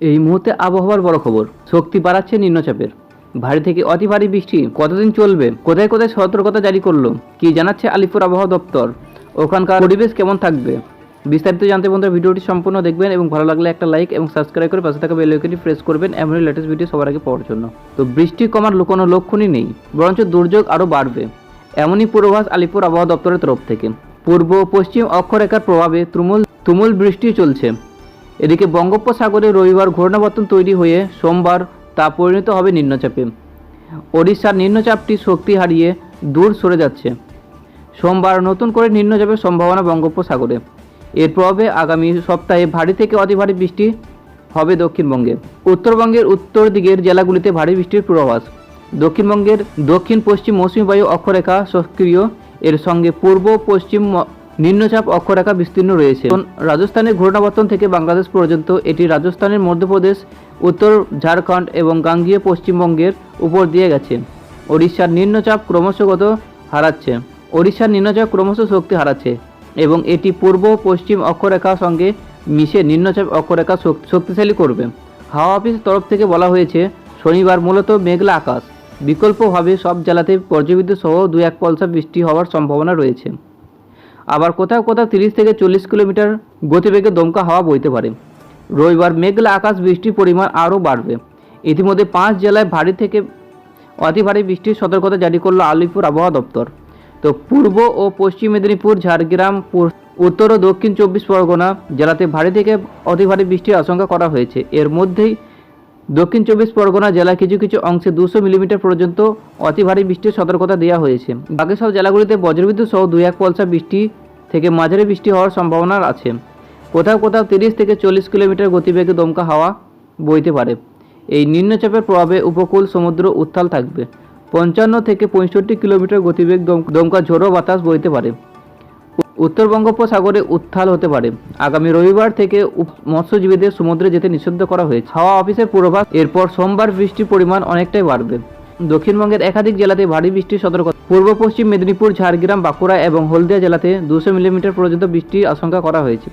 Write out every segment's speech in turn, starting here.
এই মুহূর্তে আবহাওয়ার বড় খবর, শক্তি বাড়াচ্ছে নিম্নচাপের। ভারী থেকে অতি ভারী বৃষ্টি, কতদিন চলবে? কোথায় কোথায় সতর্কতা জারি করল? কি জানাচ্ছে আলিপুর আবহাওয়া দপ্তর? ওখানকার পরিবেশ কেমন থাকবে? বিস্তারিত জানতে বন্ধুরা ভিডিওটি সম্পূর্ণ দেখবেন এবং ভালো লাগলে একটা লাইক এবং সাবস্ক্রাইব করে পাশে থাকা বেল প্রেস করবেন এমনই লেটেস্ট ভিডিও সবার আগে পাওয়ার জন্য। তো বৃষ্টি কমার কোনো লক্ষণই নেই, বরঞ্চ দুর্যোগ আরও বাড়বে। এমনই পূর্বাভাস আলিপুর আবহাওয়া দপ্তরের তরফ থেকে। পূর্ব পশ্চিম অক্ষরেখার প্রভাবে তুমুল তুমুল বৃষ্টি চলছে। এদিকে বঙ্গোপসাগরে রবিবার ঘূর্ণাবর্তন তৈরি হয়ে সোমবার তা পরিণত হবে নিম্নচাপে। ওড়িশার নিম্নচাপটি শক্তি হারিয়ে দূর সরে যাচ্ছে। সোমবার নতুন করে নিম্নচাপের সম্ভাবনা বঙ্গোপসাগরে। এর প্রভাবে আগামী সপ্তাহে ভারী থেকে অতি ভারী বৃষ্টি হবে দক্ষিণবঙ্গে। উত্তরবঙ্গের উত্তর দিকের জেলাগুলিতে ভারী বৃষ্টির পূর্বাভাস। দক্ষিণবঙ্গের দক্ষিণ পশ্চিম মৌসুমী বায়ু অক্ষরেখা সক্রিয়। এর সঙ্গে পূর্ব পশ্চিম নিম্নচাপ অক্ষরেখা বিস্তীর্ণ রয়েছে। রাজস্থানের ঘূর্ণাবর্তন থেকে বাংলাদেশ পর্যন্ত এটি রাজস্থানের মধ্যপ্রদেশ, উত্তর ঝাড়খণ্ড এবং গাঙ্গীয় পশ্চিমবঙ্গের উপর দিয়ে গেছে। ওড়িশার নিম্নচাপ ক্রমশগত হারাচ্ছে। ওড়িশার নিম্নচাপ ক্রমশ শক্তি হারাচ্ছে এবং এটি পূর্ব পশ্চিম অক্ষরেখার সঙ্গে মিশে নিম্নচাপ অক্ষরেখা শক্তিশালী করবে। হাওয়া অফিসের তরফ থেকে বলা হয়েছে, শনিবার মূলত মেঘলা আকাশ। বিকল্পভাবে সব জেলাতে পর্যবিদ্যুৎ সহ দু এক পলসা বৃষ্টি হওয়ার সম্ভাবনা রয়েছে। আবার কোথাও কোথাও তিরিশ থেকে চল্লিশ কিলোমিটার গতিবেগে দমকা হাওয়া বইতে পারে। রবিবার মেঘলা আকাশ, বৃষ্টির পরিমাণ আরও বাড়বে। ইতিমধ্যে পাঁচ জেলায় ভারী থেকে অতি ভারী বৃষ্টির সতর্কতা জারি করল আলিপুর আবহাওয়া দপ্তর। তো পূর্ব ও পশ্চিম মেদিনীপুর, ঝাড়গ্রাম উত্তর ও দক্ষিণ চব্বিশ পরগনা জেলাতে ভারী থেকে অতি ভারী বৃষ্টির আশঙ্কা করা হয়েছে। এর মধ্যেই দক্ষিণ চব্বিশ পরগনা জেলার কিছু কিছু অংশে দুশো মিলিমিটার পর্যন্ত অতি ভারী বৃষ্টির সতর্কতা দেওয়া হয়েছে। বাকি সব জেলাগুলিতে বজ্রবিদ্যুৎ সহ দুই এক পলসা বৃষ্টি থেকে মাঝারি বৃষ্টি হওয়ার সম্ভাবনা আছে। কোথাও কোথাও তিরিশ থেকে চল্লিশ কিলোমিটার গতিবেগে দমকা হাওয়া বইতে পারে। এই নিম্নচাপের প্রভাবে উপকূল, সমুদ্র উত্তাল থাকবে। পঞ্চান্ন থেকে পঁয়ষট্টি কিলোমিটার গতিবেগ দম- দমকা ঝোড়ো বাতাস বইতে পারে। উত্তর বঙ্গোপসাগরে উত্থাল হতে পারে। আগামী রবিবার থেকে মৎস্যজীবীদের সমুদ্রে যেতে নিষিদ্ধ করা হয়েছে। হাওয়া অফিসের পূর্বাভাস, এরপর সোমবার বৃষ্টির পরিমাণ অনেকটাই বাড়বে। দক্ষিণবঙ্গের একাধিক জেলাতে ভারী বৃষ্টির সতর্ক পূর্ব পশ্চিম মেদিনীপুর, ঝাড়গ্রাম, বাঁকুড়া এবং হলদিয়া জেলাতে দুশো মিলিমিটার পর্যন্ত বৃষ্টির আশঙ্কা করা হয়েছে।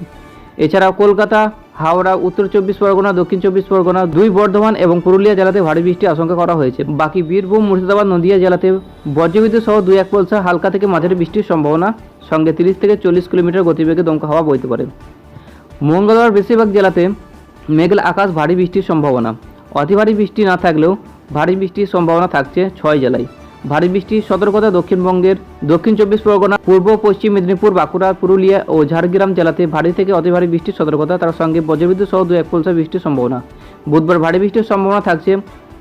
এছাড়াও কলকাতা হাওড়া, উত্তর চব্বিশ পরগনা, দক্ষিণ চব্বিশ পরগনা, দুই বর্ধমান এবং পুরুলিয়া জেলাতে ভারী বৃষ্টির আশঙ্কা করা হয়েছে। বাকি বীরভূম, মুর্শিদাবাদ, নদিয়া জেলাতে বজ্রবিদ্যুৎ সহ দুই এক পলসা হালকা থেকে মাঝারি বৃষ্টির সম্ভাবনা। সঙ্গে তিরিশ থেকে চল্লিশ কিলোমিটার গতিবেগে দমকা হাওয়া বইতে পারে। মঙ্গলবার বেশিরভাগ জেলাতে মেঘলা আকাশ, ভারী বৃষ্টির সম্ভাবনা। অতি ভারী বৃষ্টি না থাকলেও ভারী বৃষ্টির সম্ভাবনা থাকছে ছয় জেলায়। ভারী বৃষ্টির সতর্কতা দক্ষিণবঙ্গের দক্ষিণ চব্বিশ পরগনা, পূর্ব, পশ্চিম মেদিনীপুর, বাঁকুড়া, পুরুলিয়া ও ঝাড়গ্রাম জেলাতে ভারী থেকে অতি ভারী বৃষ্টির সতর্কতা, তার সঙ্গে বজ্রবিদ্যুৎ সহ দু এক পলসা বৃষ্টির সম্ভাবনা। বুধবার ভারী বৃষ্টির সম্ভাবনা থাকছে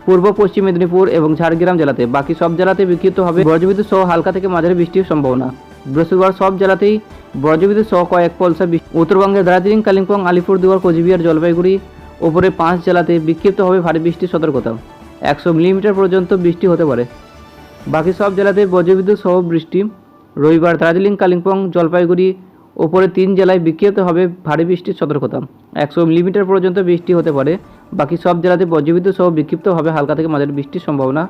পূর্ব, পশ্চিম মেদিনীপুর এবং ঝাড়গ্রাম জেলাতে। বাকি সব জেলাতে বিক্ষিপ্ত হবে বজ্রবিদ্যুৎ সহ হালকা থেকে মাঝারি বৃষ্টির সম্ভাবনা। বৃহস্পতিবার সব জেলাতেই বজ্রবিদ্যুৎ সহ কয়েক পলসা বৃষ্টি। উত্তরবঙ্গের দার্জিলিং, কালিম্পং, আলিপুরদুয়ার, কোচবিহার, জলপাইগুড়ি ওপরে পাঁচ জেলাতে বিক্ষিপ্ত হবে ভারী বৃষ্টির সতর্কতা। একশো মিলিমিটার পর্যন্ত বৃষ্টি হতে পারে। বাকি সব জেলাতে বজ্রবিদ্যুৎ সহ বৃষ্টি। রবিবার দার্জিলিং, কালিম্পং, জলপাইগুড়ি ওপরে তিন জেলায় বিক্ষিপ্ত হবে ভারী বৃষ্টির সতর্কতা। একশো মিলিমিটার পর্যন্ত বৃষ্টি হতে পারে। বাকি সব জেলাতে বজ্রবিদ্যুৎ সহ বিক্ষিপ্ত হবে হালকা থেকে মাঝারি বৃষ্টির সম্ভাবনা।